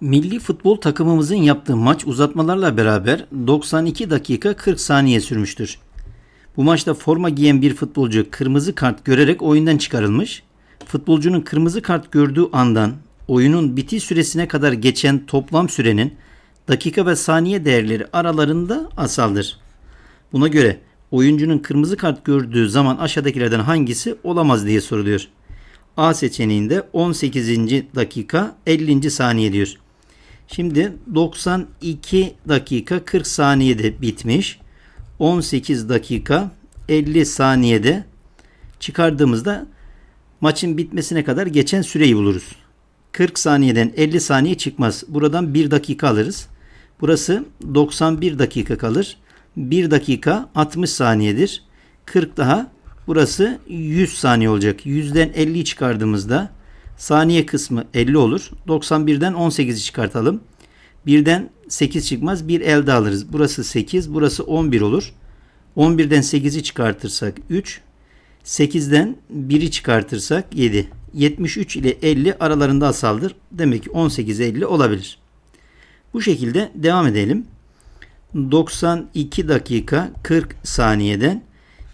Milli futbol takımımızın yaptığı maç uzatmalarla beraber 92 dakika 40 saniye sürmüştür. Bu maçta forma giyen bir futbolcu kırmızı kart görerek oyundan çıkarılmış. Futbolcunun kırmızı kart gördüğü andan oyunun bitiş süresine kadar geçen toplam sürenin dakika ve saniye değerleri aralarında asaldır. Buna göre oyuncunun kırmızı kart gördüğü zaman aşağıdakilerden hangisi olamaz diye soruluyor. A seçeneğinde 18. dakika 50. saniye diyor. Şimdi 92 dakika 40 saniyede bitmiş. 18 dakika 50 saniyede çıkardığımızda maçın bitmesine kadar geçen süreyi buluruz. 40 saniyeden 50 saniye çıkmaz. Buradan 1 dakika alırız. Burası 91 dakika kalır. 1 dakika 60 saniyedir. 40 daha burası 100 saniye olacak. 100'den 50'yi çıkardığımızda saniye kısmı 50 olur. 91'den 18'i çıkartalım. 1'den 8 çıkmaz. 1 elde alırız. Burası 8, burası 11 olur. 11'den 8'i çıkartırsak 3, 8'den 1'i çıkartırsak 7. 73 ile 50 aralarında asaldır. Demek ki 18 50 olabilir. Bu şekilde devam edelim. 92 dakika 40 saniyeden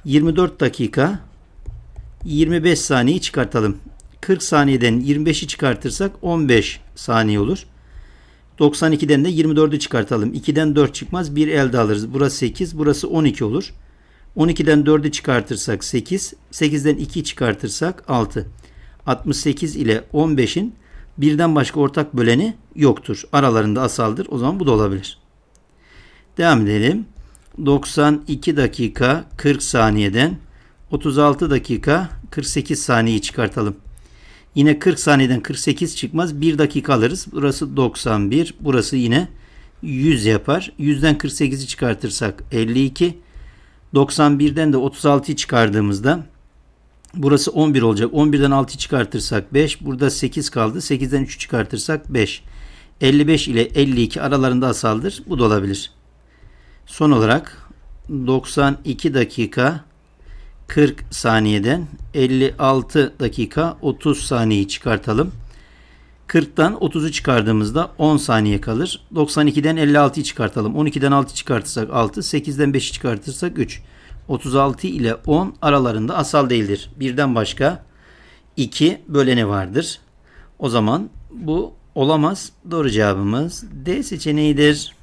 24 dakika 25 saniyeyi çıkartalım. 40 saniyeden 25'i çıkartırsak 15 saniye olur. 92'den de 24'ü çıkartalım. 2'den 4 çıkmaz. 1 elde alırız. Burası 8, burası 12 olur. 12'den 4'ü çıkartırsak 8, 8'den 2 çıkartırsak 6. 68 ile 15'in birden başka ortak böleni yoktur. Aralarında asaldır. O zaman bu da olabilir. Devam edelim. 92 dakika 40 saniyeden 36 dakika 48 saniyeyi çıkartalım. Yine 40 saniyeden 48 çıkmaz. 1 dakika alırız. Burası 91. Burası yine 100 yapar. 100'den 48'i çıkartırsak 52. 91'den de 36'yı çıkardığımızda burası 11 olacak. 11'den 6'yı çıkartırsak 5. Burada 8 kaldı. 8'den 3'ü çıkartırsak 5. 55 ile 52 aralarında asaldır. Bu da olabilir. Son olarak 92 dakika 40 saniyeden 56 dakika 30 saniyeyi çıkartalım. 40'tan 30'u çıkardığımızda 10 saniye kalır. 92'den 56'yı çıkartalım. 12'den 6 çıkartırsak 6, 8'den 5'i çıkartırsak 3. 36 ile 10 aralarında asal değildir. Birden başka 2 böleni vardır. O zaman bu olamaz. Doğru cevabımız D seçeneğidir.